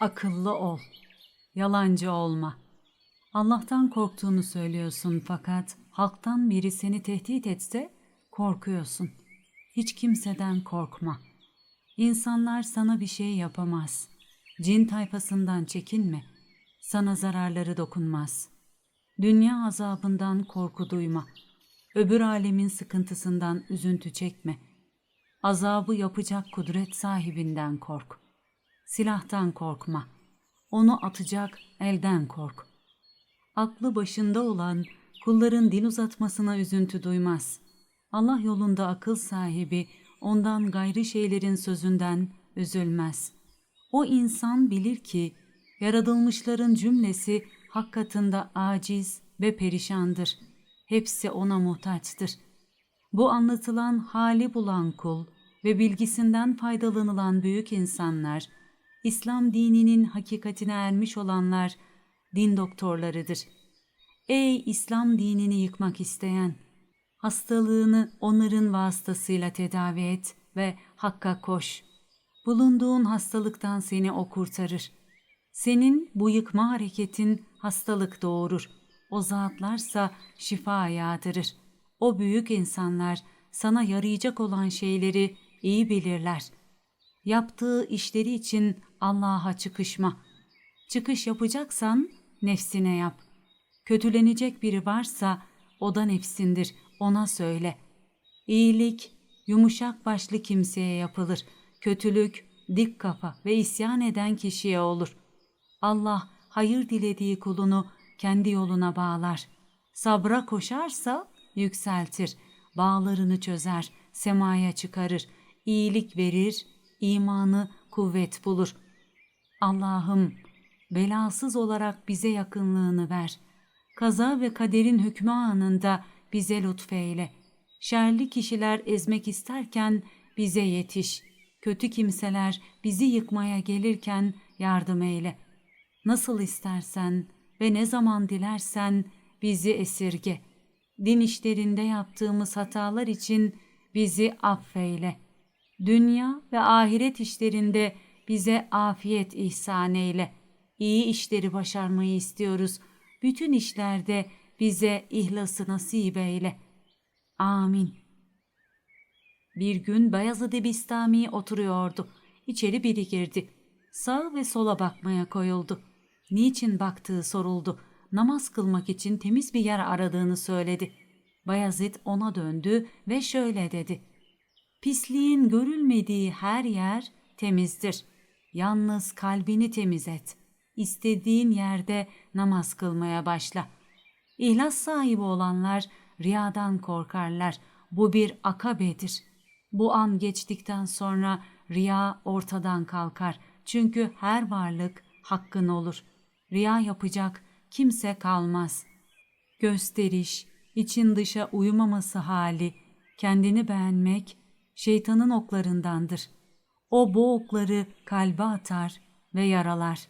Akıllı ol. Yalancı olma. Allah'tan korktuğunu söylüyorsun fakat halktan biri seni tehdit etse korkuyorsun. Hiç kimseden korkma. İnsanlar sana bir şey yapamaz. Cin tayfasından çekinme. Sana zararları dokunmaz. Dünya azabından korku duyma. Öbür alemin sıkıntısından üzüntü çekme. Azabı yapacak kudret sahibinden kork. Silahtan korkma. Onu atacak elden kork. Aklı başında olan kulların dil uzatmasına üzüntü duymaz. Allah yolunda akıl sahibi ondan gayrı şeylerin sözünden üzülmez. O insan bilir ki yaratılmışların cümlesi hak katında aciz ve perişandır. Hepsi ona muhtaçtır. Bu anlatılan hali bulan kul ve bilgisinden faydalanılan büyük insanlar, İslam dininin hakikatine ermiş olanlar din doktorlarıdır. Ey İslam dinini yıkmak isteyen! Hastalığını onların vasıtasıyla tedavi et ve hakka koş. Bulunduğun hastalıktan seni o kurtarır. Senin bu yıkma hareketin hastalık doğurur. O zatlarsa şifa yağdırır. O büyük insanlar sana yarayacak olan şeyleri iyi bilirler. Yaptığı işleri için Allah'a çıkışma. Çıkış yapacaksan nefsine yap. Kötülenecek biri varsa o da nefsindir, ona söyle. İyilik yumuşak başlı kimseye yapılır. Kötülük dik kafa ve isyan eden kişiye olur. Allah hayır dilediği kulunu kendi yoluna bağlar. Sabra koşarsa yükseltir, bağlarını çözer, semaya çıkarır, iyilik verir, imanı kuvvet bulur. Allah'ım belasız olarak bize yakınlığını ver. Kaza ve kaderin hükmü anında bize lütfeyle. Şerli kişiler ezmek isterken bize yetiş. Kötü kimseler bizi yıkmaya gelirken yardım eyle. Nasıl istersen ve ne zaman dilersen bizi esirge. Din işlerinde yaptığımız hatalar için bizi affeyle. Dünya ve ahiret işlerinde bize afiyet ihsan eyle. İyi işleri başarmayı istiyoruz. Bütün işlerde bize ihlası nasip eyle. Amin. Bir gün Beyazıt Bistami oturuyordu. İçeri biri girdi. Sağ ve sola bakmaya koyuldu. Niçin baktığı soruldu. Namaz kılmak için temiz bir yer aradığını söyledi. Bayezid ona döndü ve şöyle dedi. Pisliğin görülmediği her yer temizdir. Yalnız kalbini temiz et. İstediğin yerde namaz kılmaya başla. İhlas sahibi olanlar riyadan korkarlar. Bu bir akabedir. Bu an geçtikten sonra riya ortadan kalkar. Çünkü her varlık hakkın olur. Riya yapacak kimse kalmaz. Gösteriş, için dışa uyumaması hali, kendini beğenmek şeytanın oklarındandır. O bu okları kalbe atar ve yaralar.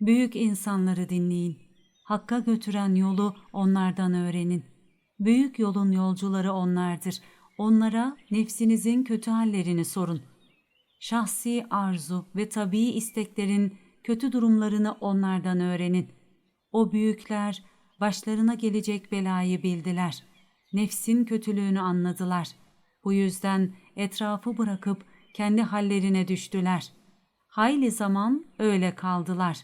Büyük insanları dinleyin. Hakka götüren yolu onlardan öğrenin. Büyük yolun yolcuları onlardır. Onlara nefsinizin kötü hallerini sorun. Şahsi arzu ve tabii isteklerin kötü durumlarını onlardan öğrenin. O büyükler başlarına gelecek belayı bildiler. Nefsin kötülüğünü anladılar. Bu yüzden etrafı bırakıp kendi hallerine düştüler. Hayli zaman öyle kaldılar.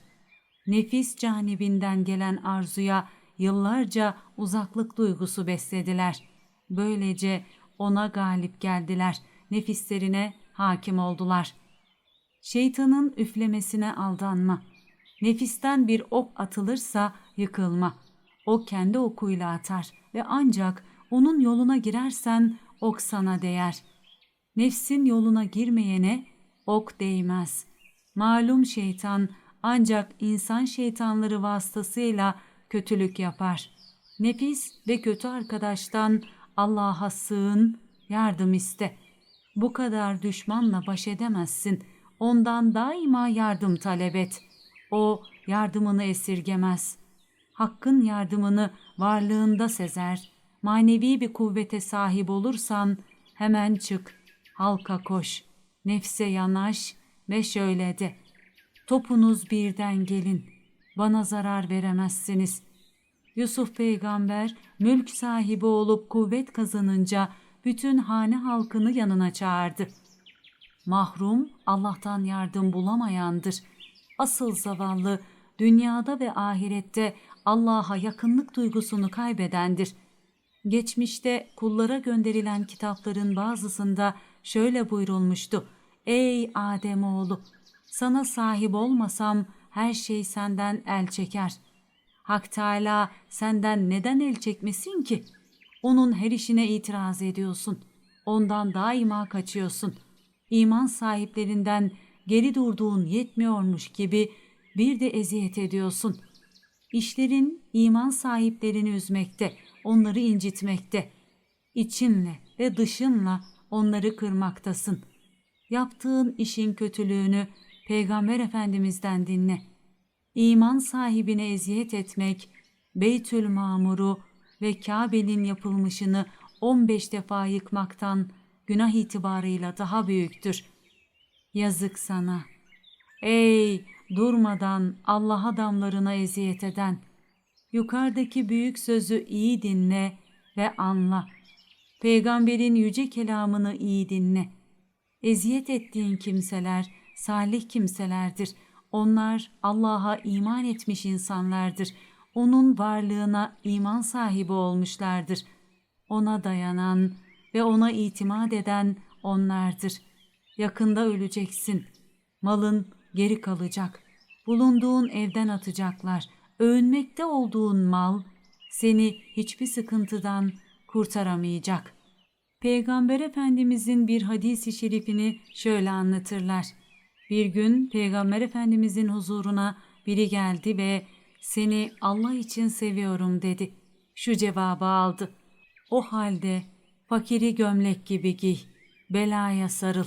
Nefis canibinden gelen arzuya yıllarca uzaklık duygusu beslediler. Böylece ona galip geldiler. Nefislerine hakim oldular. Şeytanın üflemesine aldanma. Nefisten bir ok atılırsa yıkılma. O kendi okuyla atar ve ancak onun yoluna girersen ok sana değer. Nefsin yoluna girmeyene ok değmez. Malum şeytan ancak insan şeytanları vasıtasıyla kötülük yapar. Nefis ve kötü arkadaştan Allah'a sığın, yardım iste. Bu kadar düşmanla baş edemezsin. Ondan daima yardım talep et. O yardımını esirgemez. Hakkın yardımını varlığında sezer. Manevi bir kuvvete sahip olursan hemen çık, halka koş, nefse yanaş ve şöyle de. Topunuz birden gelin. Bana zarar veremezsiniz. Yusuf peygamber mülk sahibi olup kuvvet kazanınca bütün hane halkını yanına çağırdı. Mahrum Allah'tan yardım bulamayandır. Asıl zavallı dünyada ve ahirette Allah'a yakınlık duygusunu kaybedendir. Geçmişte kullara gönderilen kitapların bazısında şöyle buyurulmuştu. Ey Ademoğlu! Sana sahip olmasam her şey senden el çeker. Hak Teala senden neden el çekmesin ki? Onun her işine itiraz ediyorsun. Ondan daima kaçıyorsun. İman sahiplerinden geri durduğun yetmiyormuş gibi bir de eziyet ediyorsun. İşlerin iman sahiplerini üzmekte, onları incitmekte. İçinle ve dışınla onları kırmaktasın. Yaptığın işin kötülüğünü Peygamber Efendimiz'den dinle. İman sahibine eziyet etmek, Beytül Mamur'u ve Kabe'nin yapılmışını 15 defa yıkmaktan günah itibarıyla daha büyüktür. Yazık sana. Ey durmadan Allah adamlarına eziyet eden, yukarıdaki büyük sözü iyi dinle ve anla. Peygamberin yüce kelamını iyi dinle. Eziyet ettiğin kimseler salih kimselerdir. Onlar Allah'a iman etmiş insanlardır. Onun varlığına iman sahibi olmuşlardır. Ona dayanan ve ona itimat eden onlardır. Yakında öleceksin. Malın geri kalacak. Bulunduğun evden atacaklar. Övünmekte olduğun mal seni hiçbir sıkıntıdan kurtaramayacak. Peygamber Efendimizin bir hadisi şerifini şöyle anlatırlar. Bir gün Peygamber Efendimizin huzuruna biri geldi ve seni Allah için seviyorum dedi. Şu cevabı aldı. O halde fakiri gömlek gibi giy, belaya sarıl.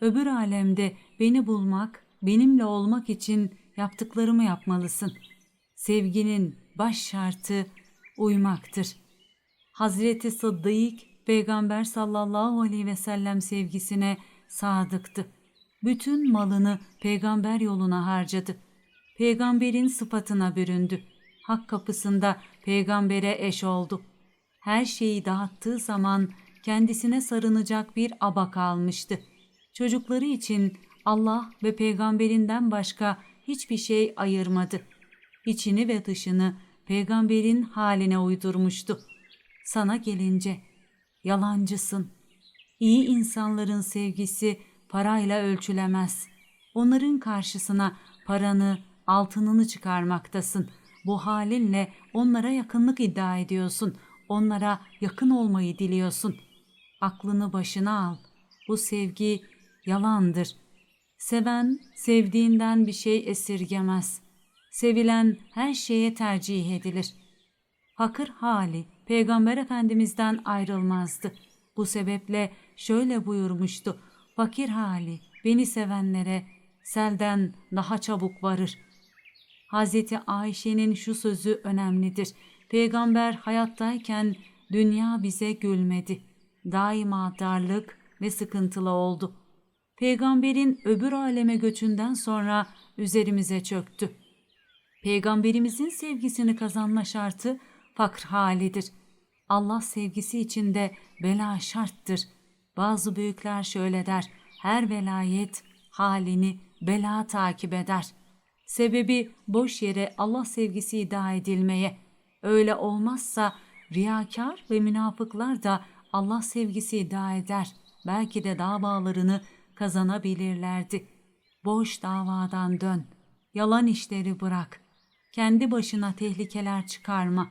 Öbür alemde beni bulmak, benimle olmak için yaptıklarımı yapmalısın. Sevginin baş şartı uymaktır. Hazreti Sıddık Peygamber sallallahu aleyhi ve sellem sevgisine sadıktı. Bütün malını peygamber yoluna harcadı. Peygamberin sıfatına büründü. Hak kapısında peygambere eş oldu. Her şeyi dağıttığı zaman kendisine sarınacak bir aba kalmıştı. Çocukları için Allah ve peygamberinden başka hiçbir şey ayırmadı. İçini ve dışını peygamberin haline uydurmuştu. Sana gelince yalancısın. İyi insanların sevgisi parayla ölçülemez. Onların karşısına paranı, altınını çıkarmaktasın. Bu halinle onlara yakınlık iddia ediyorsun. Onlara yakın olmayı diliyorsun. Aklını başına al. Bu sevgi yalandır. Seven sevdiğinden bir şey esirgemez. Sevilen her şeye tercih edilir. Fakir hali Peygamber Efendimiz'den ayrılmazdı. Bu sebeple şöyle buyurmuştu. Fakir hali beni sevenlere selden daha çabuk varır. Hazreti Ayşe'nin şu sözü önemlidir. Peygamber hayattayken dünya bize gülmedi. Daima darlık ve sıkıntılı oldu. Peygamberin öbür aleme göçünden sonra üzerimize çöktü. Peygamberimizin sevgisini kazanma şartı fakr halidir. Allah sevgisi içinde bela şarttır. Bazı büyükler şöyle der, her velayet halini bela takip eder. Sebebi boş yere Allah sevgisi iddia edilmeye. Öyle olmazsa riyakar ve münafıklar da Allah sevgisi iddia eder. Belki de davalarını kazanabilirlerdi. Boş davadan dön. Yalan işleri bırak. Kendi başına tehlikeler çıkarma.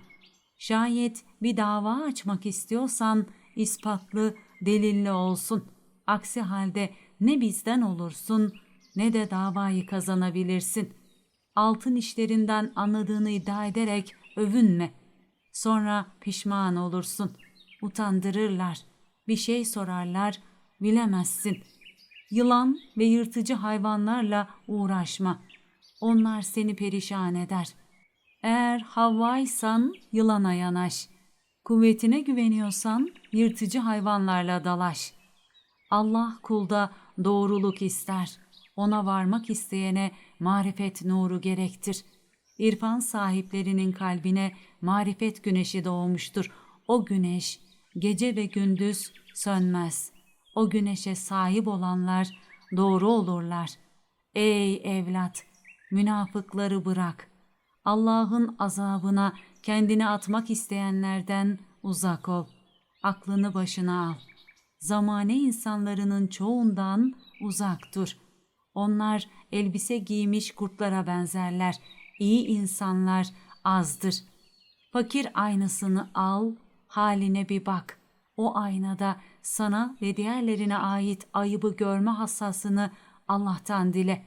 Şayet bir dava açmak istiyorsan ispatlı, delilli olsun. Aksi halde ne bizden olursun ne de davayı kazanabilirsin. Altın işlerinden anladığını iddia ederek övünme. Sonra pişman olursun. Utandırırlar. Bir şey sorarlar, bilemezsin. Yılan ve yırtıcı hayvanlarla uğraşma. Onlar seni perişan eder. Eğer havvaysan yılana yanaş. Kuvvetine güveniyorsan yırtıcı hayvanlarla dalaş. Allah kulda doğruluk ister. Ona varmak isteyene marifet nuru gerektir. İrfan sahiplerinin kalbine marifet güneşi doğmuştur. O güneş gece ve gündüz sönmez. O güneşe sahip olanlar doğru olurlar. Ey evlat, münafıkları bırak. Allah'ın azabına kendini atmak isteyenlerden uzak ol. Aklını başına al. Zamane insanlarının çoğundan uzak dur. Onlar elbise giymiş kurtlara benzerler. İyi insanlar azdır. Fakir aynasını al, haline bir bak. O aynada sana ve diğerlerine ait ayıbı görme hassasını Allah'tan dile.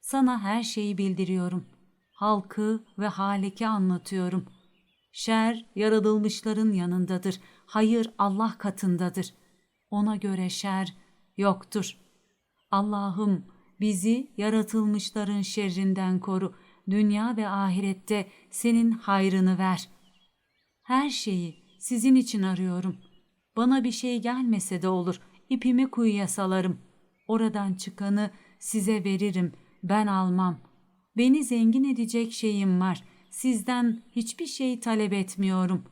Sana her şeyi bildiriyorum. Halkı ve haliki anlatıyorum. Şer yaratılmışların yanındadır. Hayır Allah katındadır. Ona göre şer yoktur. Allah'ım bizi yaratılmışların şerrinden koru. Dünya ve ahirette senin hayrını ver. Her şeyi sizin için arıyorum. Bana bir şey gelmese de olur. İpimi kuyuya salarım. Oradan çıkanı size veririm. Ben almam. Beni zengin edecek şeyim var. Sizden hiçbir şey talep etmiyorum.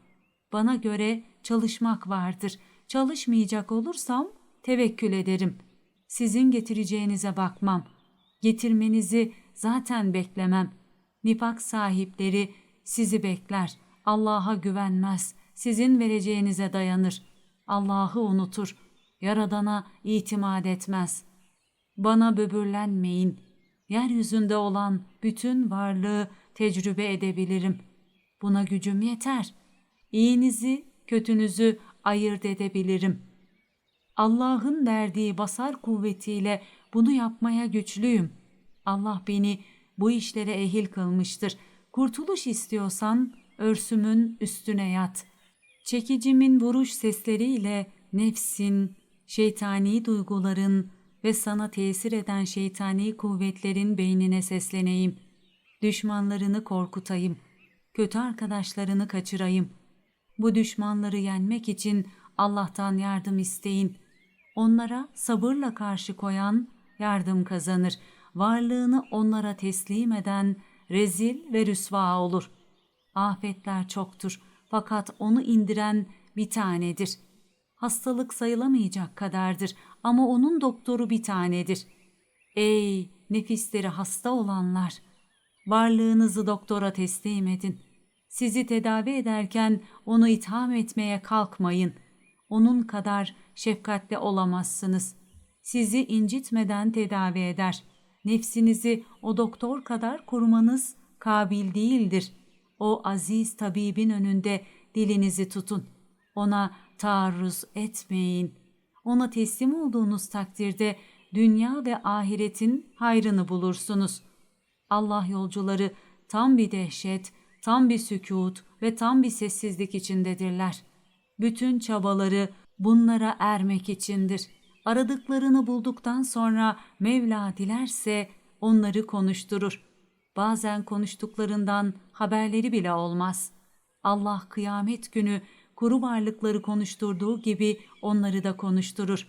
Bana göre çalışmak vardır. Çalışmayacak olursam tevekkül ederim. Sizin getireceğinize bakmam. Getirmenizi zaten beklemem. Nifak sahipleri sizi bekler. Allah'a güvenmez. Sizin vereceğinize dayanır. Allah'ı unutur. Yaradana itimat etmez. Bana böbürlenmeyin. Yeryüzünde olan bütün varlığı tecrübe edebilirim. Buna gücüm yeter. İyinizi, kötünüzü ayırt edebilirim. Allah'ın verdiği basar kuvvetiyle bunu yapmaya güçlüyüm. Allah beni bu işlere ehil kılmıştır. Kurtuluş istiyorsan örsümün üstüne yat. Çekicimin vuruş sesleriyle nefsin, şeytani duyguların ve sana tesir eden şeytani kuvvetlerin beynine sesleneyim. Düşmanlarını korkutayım. Kötü arkadaşlarını kaçırayım. Bu düşmanları yenmek için Allah'tan yardım isteyin. Onlara sabırla karşı koyan yardım kazanır. Varlığını onlara teslim eden rezil ve rüsva olur. Afetler çoktur fakat onu indiren bir tanedir. Hastalık sayılamayacak kadardır ama onun doktoru bir tanedir. Ey nefisleri hasta olanlar! Varlığınızı doktora teslim edin. Sizi tedavi ederken onu itham etmeye kalkmayın. Onun kadar şefkatli olamazsınız. Sizi incitmeden tedavi eder. Nefsinizi o doktor kadar korumanız kabil değildir. O aziz tabibin önünde dilinizi tutun. Ona taarruz etmeyin. Ona teslim olduğunuz takdirde dünya ve ahiretin hayrını bulursunuz. Allah yolcuları tam bir dehşet, tam bir sükut ve tam bir sessizlik içindedirler. Bütün çabaları bunlara ermek içindir. Aradıklarını bulduktan sonra Mevla dilerse onları konuşturur. Bazen konuştuklarından haberleri bile olmaz. Allah kıyamet günü kuru varlıkları konuşturduğu gibi onları da konuşturur.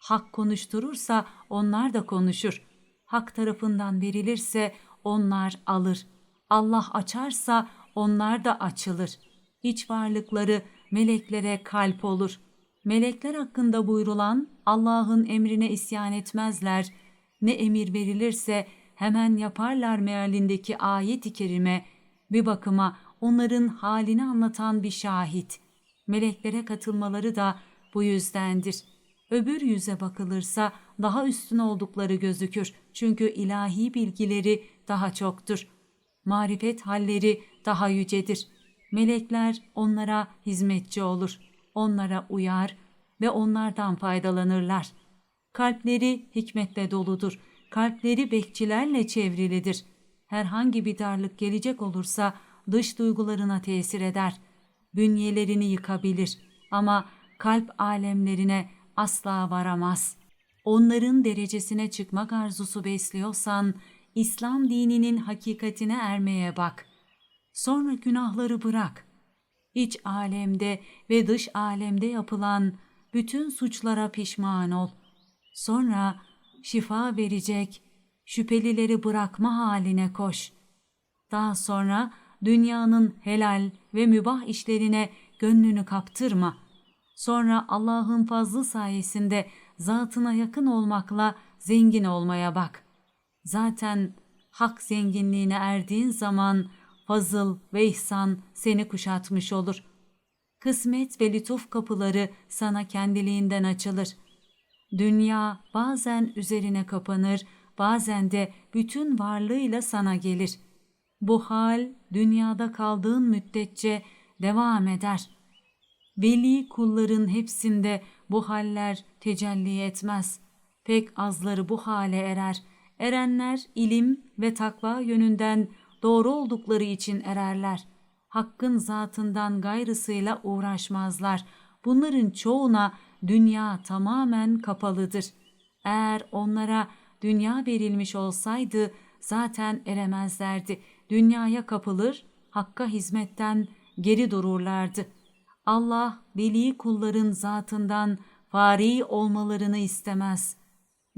Hak konuşturursa onlar da konuşur. Hak tarafından verilirse onlar alır. Allah açarsa onlar da açılır. İç varlıkları meleklere kalp olur. Melekler hakkında buyrulan Allah'ın emrine isyan etmezler. Ne emir verilirse hemen yaparlar mealindeki ayet-i kerime bir bakıma onların halini anlatan bir şahit. Meleklere katılmaları da bu yüzdendir. Öbür yüze bakılırsa daha üstün oldukları gözükür. Çünkü ilahi bilgileri daha çoktur. Marifet halleri daha yücedir. Melekler onlara hizmetçi olur. Onlara uyar ve onlardan faydalanırlar. Kalpleri hikmetle doludur. Kalpleri bekçilerle çevrilidir. Herhangi bir darlık gelecek olursa dış duygularına tesir eder. Bünyelerini yıkabilir ama kalp alemlerine asla varamaz. Onların derecesine çıkmak arzusu besliyorsan İslam dininin hakikatine ermeye bak. Sonra günahları bırak. İç alemde ve dış alemde yapılan bütün suçlara pişman ol. Sonra şifa verecek şüphelileri bırakma haline koş. Daha sonra dünyanın helal ve mübah işlerine gönlünü kaptırma. Sonra Allah'ın fazlı sayesinde zatına yakın olmakla zengin olmaya bak. Zaten hak zenginliğine erdiğin zaman fazıl ve ihsan seni kuşatmış olur. Kısmet ve lütuf kapıları sana kendiliğinden açılır. Dünya bazen üzerine kapanır, bazen de bütün varlığıyla sana gelir. Bu hal dünyada kaldığın müddetçe devam eder. Veli kulların hepsinde bu haller tecelli etmez. Pek azları bu hale erer. Erenler ilim ve takva yönünden doğru oldukları için ererler. Hakkın zatından gayrısıyla uğraşmazlar. Bunların çoğuna dünya tamamen kapalıdır. Eğer onlara dünya verilmiş olsaydı zaten eremezlerdi. Dünyaya kapılır, hakka hizmetten geri dururlardı. Allah veli kulların zatından fari olmalarını istemez.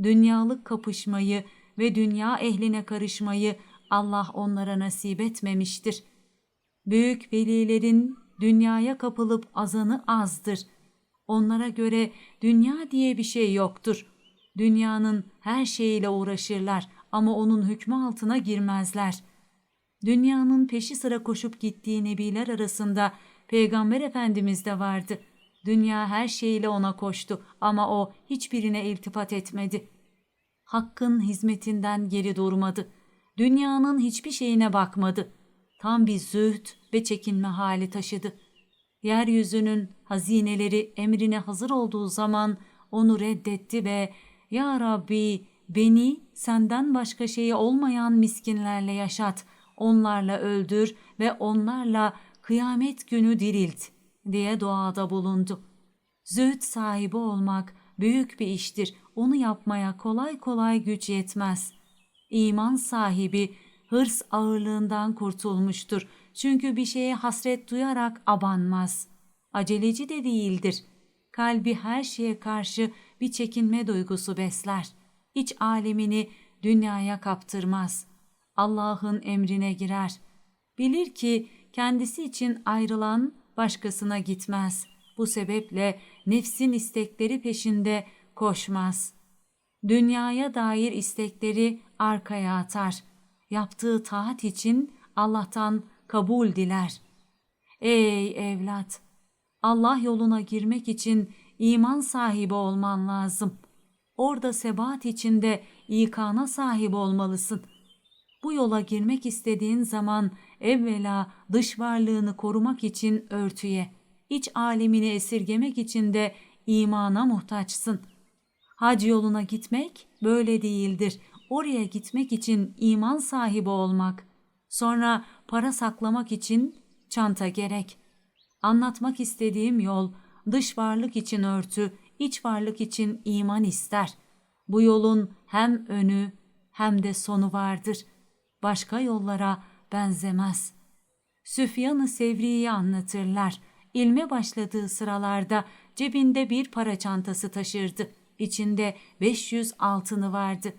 Dünyalık kapışmayı ve dünya ehline karışmayı Allah onlara nasip etmemiştir. Büyük velilerin dünyaya kapılıp azanı azdır. Onlara göre dünya diye bir şey yoktur. Dünyanın her şeyiyle uğraşırlar ama onun hükmü altına girmezler. Dünyanın peşi sıra koşup gittiği nebiler arasında Peygamber Efendimiz de vardı. Dünya her şeyiyle ona koştu ama o hiçbirine iltifat etmedi. Hakkın hizmetinden geri durmadı. Dünyanın hiçbir şeyine bakmadı. Tam bir zühd ve çekinme hali taşıdı. Yeryüzünün hazineleri emrine hazır olduğu zaman onu reddetti ve ''Ya Rabbi beni senden başka şeyi olmayan miskinlerle yaşat, onlarla öldür ve onlarla kıyamet günü dirilt.'' diye duada bulundu. Zühd sahibi olmak büyük bir iştir. Onu yapmaya kolay kolay güç yetmez. İman sahibi hırs ağırlığından kurtulmuştur. Çünkü bir şeye hasret duyarak abanmaz. Aceleci de değildir. Kalbi her şeye karşı bir çekinme duygusu besler. İç alemini dünyaya kaptırmaz. Allah'ın emrine girer. Bilir ki kendisi için ayrılan başkasına gitmez. Bu sebeple nefsin istekleri peşinde koşmaz. Dünyaya dair istekleri arkaya atar. Yaptığı taat için Allah'tan kabul diler. Ey evlat! Allah yoluna girmek için iman sahibi olman lazım. Orada sebat içinde ikana sahip olmalısın. Bu yola girmek istediğin zaman evvela dış varlığını korumak için örtüye, iç alemini esirgemek için de imana muhtaçsın. Hac yoluna gitmek böyle değildir. Oraya gitmek için iman sahibi olmak, sonra para saklamak için çanta gerek. Anlatmak istediğim yol dış varlık için örtü, iç varlık için iman ister. Bu yolun hem önü hem de sonu vardır. Başka yollara benzemez. Süfyan-ı Sevri'yi anlatırlar. İlme başladığı sıralarda cebinde bir para çantası taşırdı. İçinde 500 altını vardı.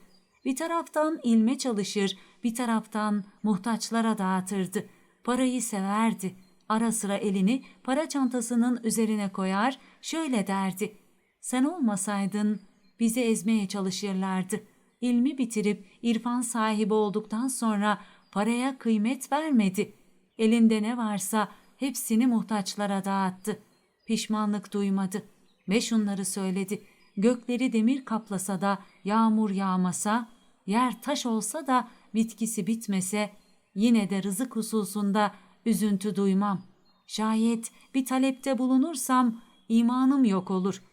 Bir taraftan ilme çalışır, bir taraftan muhtaçlara dağıtırdı. Parayı severdi. Ara sıra elini para çantasının üzerine koyar, şöyle derdi. Sen olmasaydın bizi ezmeye çalışırlardı. İlmi bitirip irfan sahibi olduktan sonra paraya kıymet vermedi. Elinde ne varsa hepsini muhtaçlara dağıttı. Pişmanlık duymadı ve şunları söyledi. Gökleri demir kaplasa da yağmur yağmasa, yer taş olsa da bitkisi bitmese yine de rızık hususunda üzüntü duymam. Şayet bir talepte bulunursam imanım yok olur.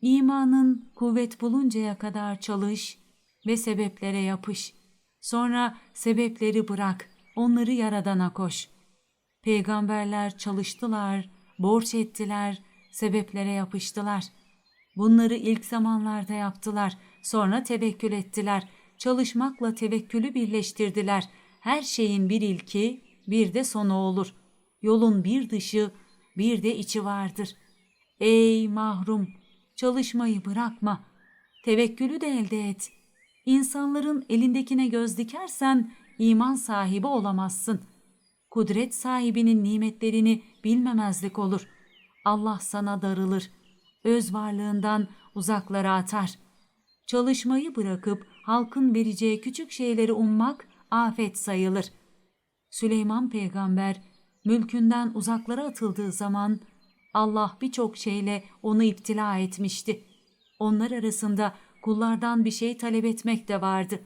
İmanın kuvvet buluncaya kadar çalış ve sebeplere yapış. Sonra sebepleri bırak, onları yaradana koş. Peygamberler çalıştılar, borç ettiler, sebeplere yapıştılar. Bunları ilk zamanlarda yaptılar, sonra tevekkül ettiler. Çalışmakla tevekkülü birleştirdiler. Her şeyin bir ilki, bir de sonu olur. Yolun bir dışı, bir de içi vardır. Ey mahrum, çalışmayı bırakma. Tevekkülü de elde et. İnsanların elindekine göz dikersen iman sahibi olamazsın. Kudret sahibinin nimetlerini bilmemezlik olur. Allah sana darılır. Öz varlığından uzaklara atar. Çalışmayı bırakıp halkın vereceği küçük şeyleri ummak afet sayılır. Süleyman peygamber mülkünden uzaklara atıldığı zaman Allah birçok şeyle onu iptila etmişti. Onlar arasında kullardan bir şey talep etmek de vardı.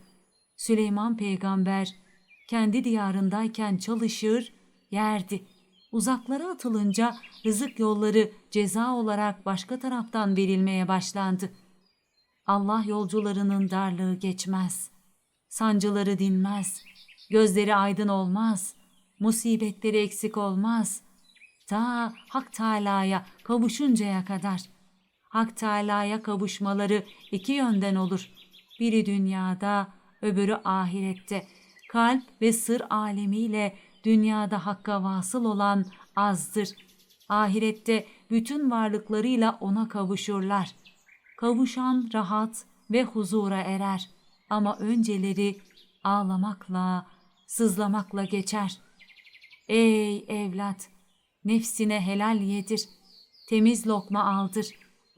Süleyman peygamber kendi diyarındayken çalışır, yerdi. Uzaklara atılınca rızık yolları ceza olarak başka taraftan verilmeye başlandı. Allah yolcularının darlığı geçmez. Sancıları dinmez. Gözleri aydın olmaz. Musibetleri eksik olmaz. Ta Hak Teâlâ'ya kavuşuncaya kadar. Hak Teâlâ'ya kavuşmaları iki yönden olur. Biri dünyada, öbürü ahirette. Kalp ve sır alemiyle dünyada Hakk'a vasıl olan azdır. Ahirette bütün varlıklarıyla ona kavuşurlar. Kavuşan rahat ve huzura erer. Ama önceleri ağlamakla, sızlamakla geçer. Ey evlat! Nefsine helal yedir. Temiz lokma aldır.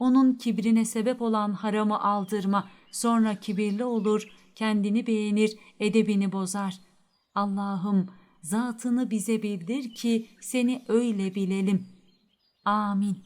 Onun kibrine sebep olan haramı aldırma. Sonra kibirli olur, kendini beğenir, edebini bozar. Allah'ım zatını bize bildir ki seni öyle bilelim. Amin.